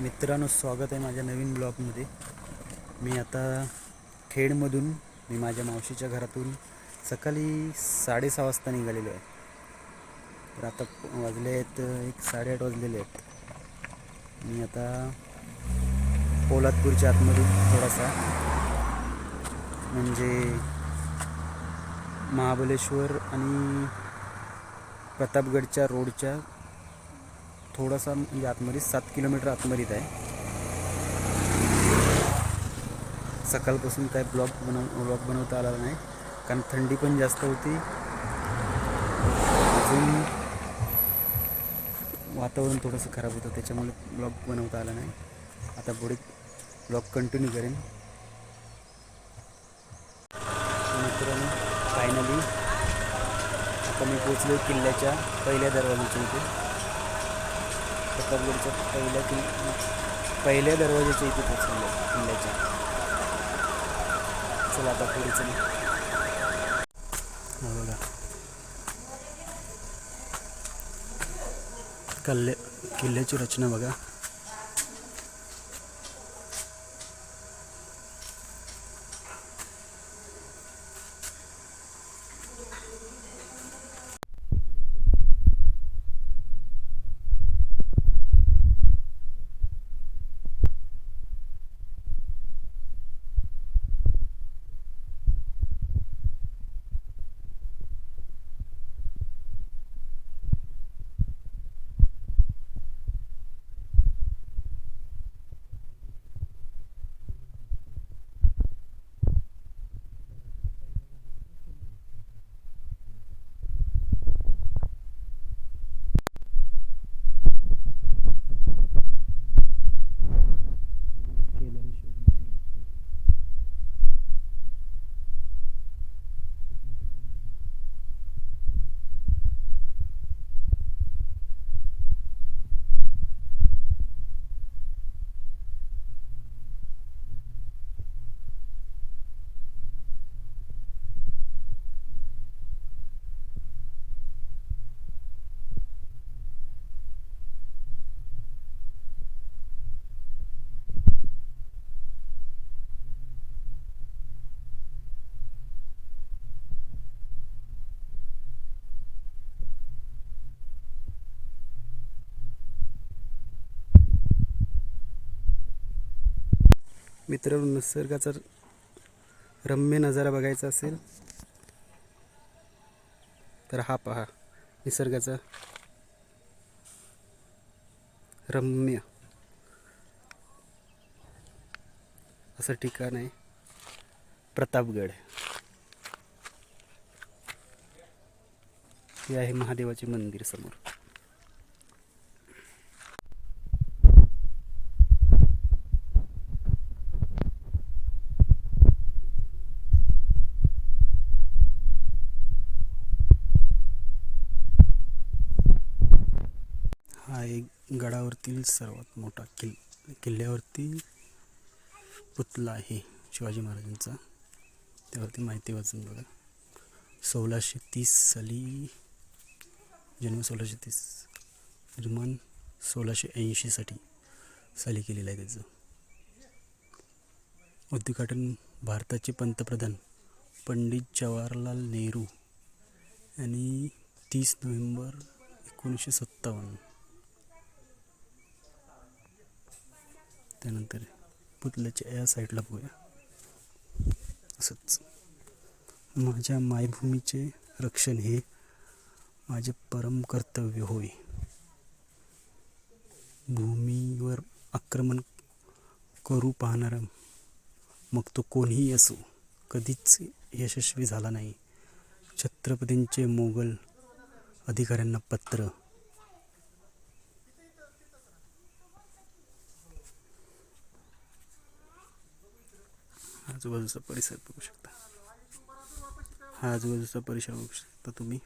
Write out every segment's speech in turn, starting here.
मित्रांनो स्वागत आहे माझ्या नवीन ब्लॉगमध्ये. मी आता खेडमधून मी माझ्या मावशीच्या घरातून सकाळी साडेसहा वाजता निघालेलो आहे. तर आता वाजले आहेत एक साडेआठ वाजलेले आहेत. मी आता पोलादपूरच्या आतमधून थोडासा म्हणजे महाबलेश्वर आणि प्रतापगडच्या रोडच्या थोडासा म्हणजे आतमध्ये सात किलोमीटर आतमध्येच आहे. सकाळपासून काय ब्लॉग बनव ब्लॉग बनवता आला नाही. कारण थंडी पण जास्त होती. अजून वातावरण थोडंसं खराब होतं. त्याच्यामुळे ब्लॉग बनवता आला नाही. आता पुढे ब्लॉग कंटिन्यू करेन. मित्रांनो फायनली आता मी पोचलो किल्ल्याच्या पहिल्या दरवाजाच्या इथे. प्रतापगडच्या पहिलं की पहिल्या दरवाजाच्या इथे पोचलेलं आहे किल्ल्याच्या. चला आता पुढे चला. बघा. कल्ले किल्ल्याची रचना बघा. मित्रांनो निसर्गाचा रम्य नजारा बघायचा असेल तर हा पहा निसर्गाचा रम्य. असं ठिकाण आहे प्रतापगड. हे आहे महादेवाचे मंदिर समोर हा एक गडावरतील सर्वात मोठा किल किल्ल्यावरती पुतला आहे शिवाजी महाराजांचा. त्यावरती माहिती वाचून बघा. सोळाशे तीस साली जन्म सोळाशे तीस निर्माण सोळाशे ऐंशीसाठी साली केलेलं आहे त्याचं. उद्घाटन भारताचे पंतप्रधान पंडित जवाहरलाल नेहरू यांनी तीस नोव्हेंबर एकोणीसशे सत्तावन्न त्यानंतर पुतल्याच्या या साईडला बघूया. असंच. माझ्या मायभूमीचे रक्षण हे माझे परम कर्तव्य होय. भूमीवर आक्रमण करू पाहणारा मग तो कोणीही असो कधीच यशस्वी झाला नाही. छत्रपतींचे मोगल अधिकाऱ्यांना पत्र आजूबाजूचा परिसर बघू शकता. हा आजूबाजूचा परिसर बघू शकता तुम्ही.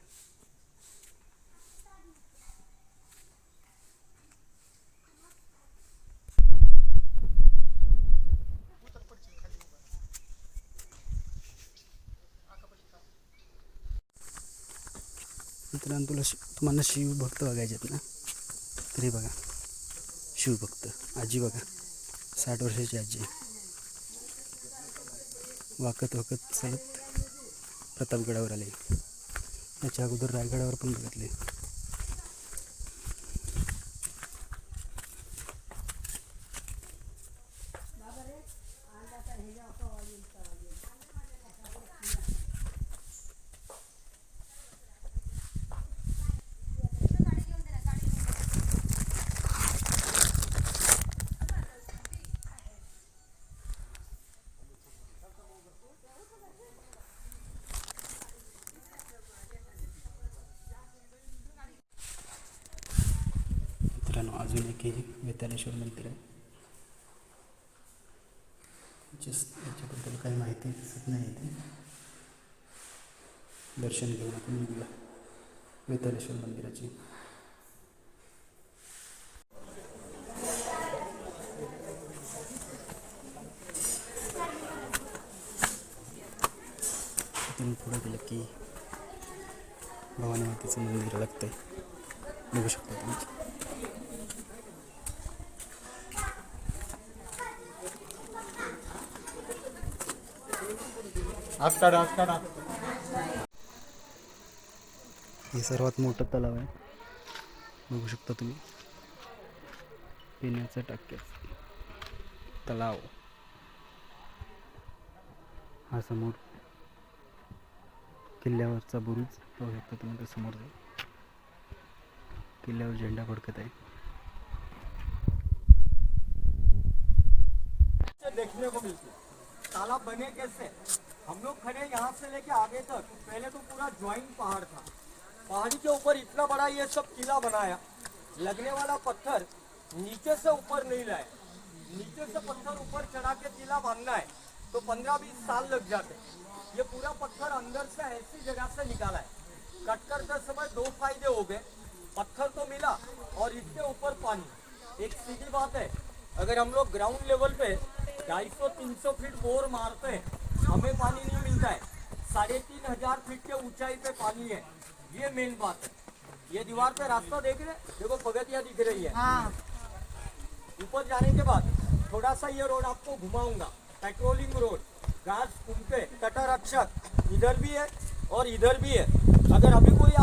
मित्रांनो तुला शि तुम्हाला शिवभक्त बघायचे आहेत ना? तरी बघा. शिव भक्त. आजी बघा. साठ वर्षाची आजी आहे. वाकत वाकत चालत प्रतापगडावर आले. त्याच्या अगोदर रायगडावर पण बघितले मित्रांनो अजून एक हे वेतालेश्वर मंदिर आहे याच्याबद्दल काही माहिती दिसत नाही इथे दर्शन घेऊन आपण निघूया वेतालेश्वर मंदिराची तिथून पुढे गेलं की भवानी मातेचं मंदिर लागतंय बघू शकता तुम्ही काढा काढा हे सर्वात मोठं तलाव आहे. बघू शकता तुम्ही. पिण्याचं टाक्या. तलाव. हा समोर किल्ल्यावरचा बुरुज पाहू शकता तुम्ही तो समोर जाईल. किल्ल्यावर झेंडा फडकत आहे. से देखने को मिलती। तालाब बने कैसे? हम लोग खड़े यहाँ से लेके आगे तक। पहले तो पूरा ज्वाइंट पहाड़ था। पहाड़ी के ऊपर इतना बड़ा ये सब किला बनाया। लगने वाला पत्थर नीचे से ऊपर नहीं लाए। नीचे से पत्थर ऊपर चढ़ा के किला बांधना है तो पंद्रह बीस साल लग जाते ये पूरा पत्थर अंदर से ऐसी जगह से निकाला है। कट करते समय दो फ़ायदे हो गए। पत्थर तो मिला और इसके ऊपर पानी। एक सीधी बात है, अगर हम लोग ग्राउंड लेवल पे 250-300 फीट बोर मारते हैं हमें पानी नहीं मिलता है। साढ़े तीन हज़ार फीट के ऊंचाई पे पानी है। ये मेन बात है। ये दीवार पे रास्ता देख रहे हैं? देखो पगतिया दिख रही है। ऊपर जाने के बाद थोड़ा सा ये रोड आपको घुमाऊँगा। पेट्रोलिंग रोड घास कुंपे कटर रक्षक इधर भी है और इधर भी है। अगर अभी कोई